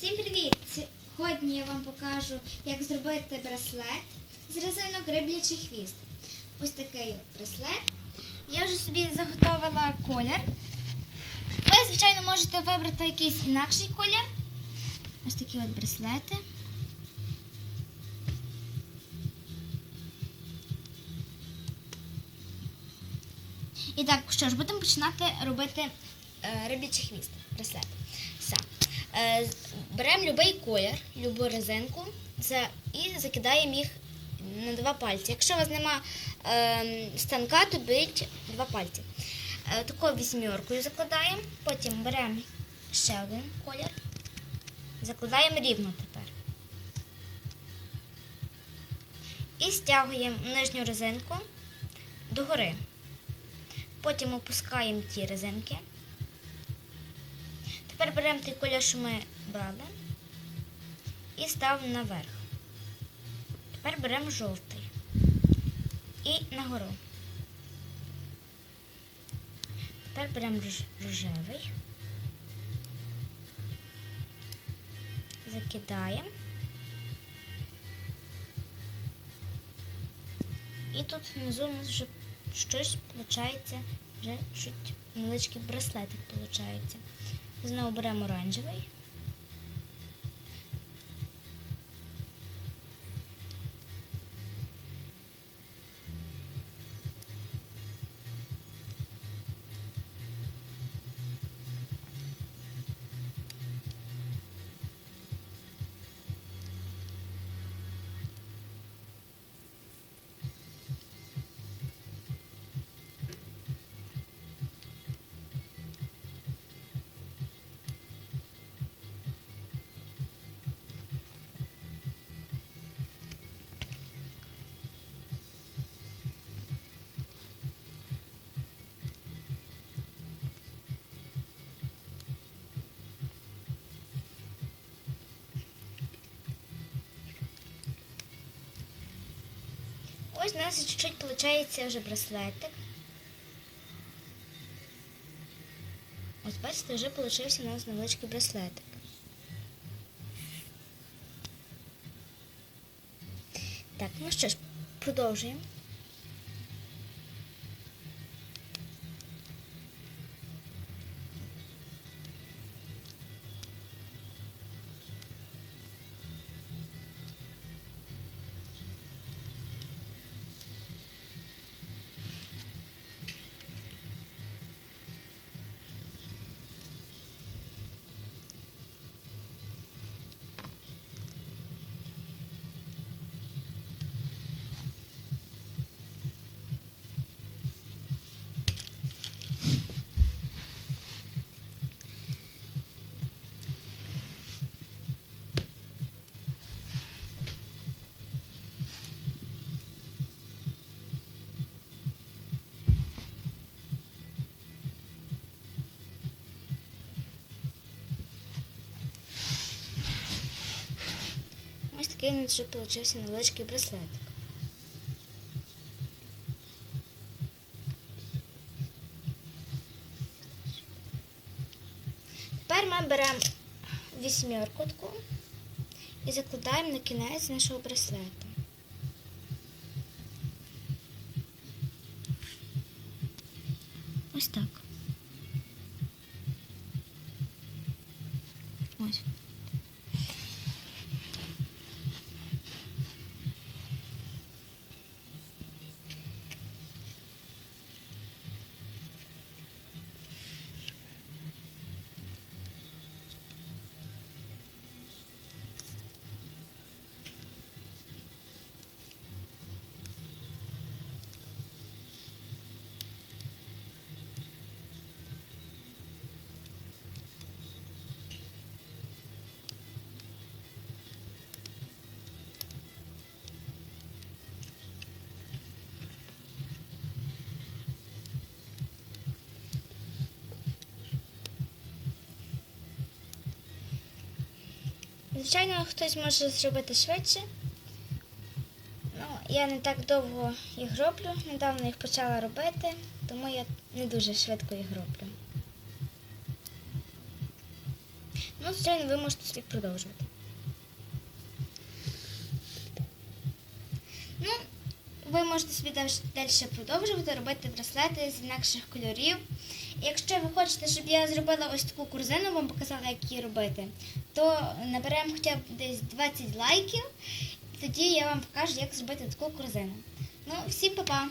Всім привіт! Сьогодні я вам покажу, як зробити браслет з резинок гриблячий хвіст. Ось такий браслет. Я вже собі заготовила колір. Ви, звичайно, можете вибрати якийсь інакший колір. Ось такі от браслети. І так, що ж, будемо починати робити е, рибячий хвіст, браслет. Е, беремо будь-який колір, любу резинку і закидаємо їх на два пальці. Якщо у вас нема е, станка, то беріть два пальці. Е, такою вісьміркою закладаємо, потім беремо ще один колір, закладаємо рівно тепер. І стягуємо нижню резинку догори. Потім опускаємо ті резинки. Тепер беремо той колір, що ми брали, і ставимо наверх. Тепер беремо жовтий і нагору. Тепер беремо рожевий, закидаємо. І тут внизу у нас вже щось виходить, вже чуть невеличкий браслетик виходить. Знову беремо оранжевий. Ось у нас чуть-чуть виходить вже браслетик. Ось бачите, вже вийшов у нас невеличкий браслетик. Так, ну що ж, продовжуємо. Такий вже вийшов невеличкий браслетик. Тепер ми беремо вісьмерку таку і закладаємо на кінець нашого браслета. Ось так. Ось. Звичайно, хтось може зробити швидше. Ну, я не так довго їх роблю, недавно їх почала робити, тому я не дуже швидко їх роблю. Ну, звичайно, ви можете собі продовжувати. Ну, ви можете собі далі продовжувати робити браслети з інакших кольорів. Якщо ви хочете, щоб я зробила ось таку корзину, вам показала, як її робити, то наберемо хоча б десь 20 лайків, тоді я вам покажу, як зробити таку корзину. Ну, всім па-па!